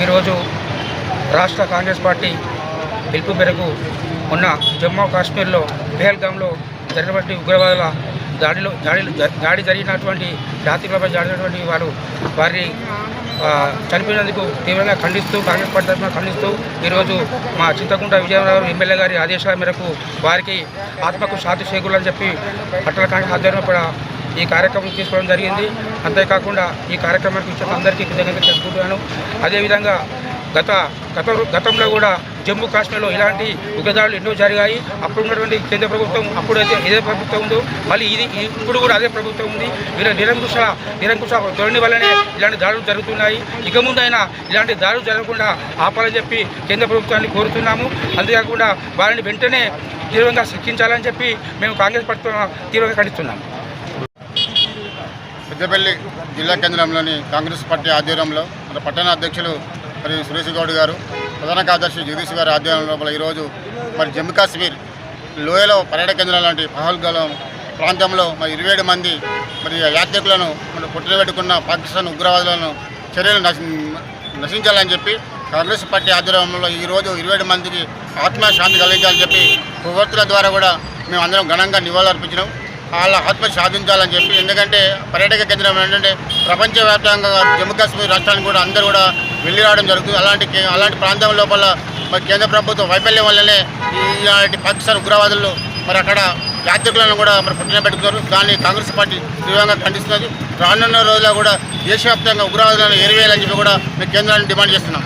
ఈరోజు రాష్ట్ర కాంగ్రెస్ పార్టీ పిలుపు మేరకు ఉన్న జమ్మూ కాశ్మీర్లో పెహల్గామ్లో జరిగినటువంటి ఉగ్రవాదుల దాడిలో దాడి దాడి జరిగినటువంటి జాతీయులపై జరిగినటువంటి వారు వారిని చనిపోయినందుకు తీవ్రంగా ఖండిస్తూ కాంగ్రెస్ పార్టీ తరఫున ఖండిస్తూ ఈరోజు మా చింతకుంట విజయనగరం ఎమ్మెల్యే గారి ఆదేశాల మేరకు వారికి ఆత్మకు శాంతి చేకూరాలని చెప్పి పట్టణ కాంగ్రెస్ ఆధ్వర్యంలో కూడా ఈ కార్యక్రమం తీసుకోవడం జరిగింది. అంతేకాకుండా ఈ కార్యక్రమానికి ఇచ్చిన అందరికీ కృతజ్ఞత చెప్పుకుంటున్నాను అదేవిధంగా గత గత గతంలో కూడా జమ్మూ కాశ్మీర్లో ఇలాంటి ఉగ్రదాడులు ఎన్నో జరిగాయి. అప్పుడు ఉన్నటువంటి కేంద్ర ప్రభుత్వం అప్పుడైతే ఏదే ప్రభుత్వం ఉందో. మళ్ళీ ఇది ఇప్పుడు కూడా అదే ప్రభుత్వం ఉంది. వీళ్ళ నిరంకుశ నిరంకుశ ధోరణి వల్లనే ఇలాంటి దాడులు జరుగుతున్నాయి. ఇక ముందైనా ఇలాంటి దాడులు జరగకుండా ఆపాలని చెప్పి కేంద్ర ప్రభుత్వాన్ని కోరుతున్నాము. అంతేకాకుండా వారిని వెంటనే తీవ్రంగా శిక్షించాలని చెప్పి మేము కాంగ్రెస్ పార్టీ తీవ్రంగా ఖండిస్తున్నాము. పెద్దపల్లి జిల్లా కేంద్రంలోని కాంగ్రెస్ పార్టీ ఆధ్వర్యంలో మన పట్టణ అధ్యక్షులు మరి సురేష్ గౌడ్ గారు ప్రధాన కార్యదర్శి జగదీష్ గారి ఆధ్వర్యంలో లోపల ఈరోజు మరి జమ్మూ కాశ్మీర్ లోయలో పర్యాటక కేంద్రం లాంటి పహల్గలం ప్రాంతంలో మరి ఇరవై ఏడు మంది మరి యాత్రికులను మరి పుట్టినబెట్టుకున్న పాకిస్తాన్ ఉగ్రవాదులను చర్యలు నశించాలని చెప్పి కాంగ్రెస్ పార్టీ ఆధ్వర్యంలో ఈరోజు ఇరవై మందికి ఆత్మశాంతి కలిగించాలని చెప్పి కొవ్వొత్తుల ద్వారా కూడా మేము అందరం ఘనంగా నివాళులర్పించినాం. వాళ్ళ ఆత్మ సాధించాలని చెప్పి ఎందుకంటే పర్యాటక కేంద్రం ఏంటంటే ప్రపంచవ్యాప్తంగా జమ్మూ కాశ్మీర్ రాష్ట్రానికి కూడా అందరూ కూడా వెళ్ళి రావడం జరుగుతుంది. అలాంటి అలాంటి ప్రాంతం లోపల మరి కేంద్ర ప్రభుత్వం వైఫల్యం వల్లనే ఈ ఇలాంటి పాకిస్తాన్ ఉగ్రవాదులు మరి అక్కడ యాత్రికులను కూడా మరి పుట్టిన పెట్టుకున్నారు దాన్ని కాంగ్రెస్ పార్టీ తీవ్రంగా ఖండిస్తున్నది. రానున్న రోజుల్లో కూడా దేశవ్యాప్తంగా ఉగ్రవాదులను ఎరివేయాలని చెప్పి కూడా మేము కేంద్రాన్ని డిమాండ్ చేస్తున్నాం.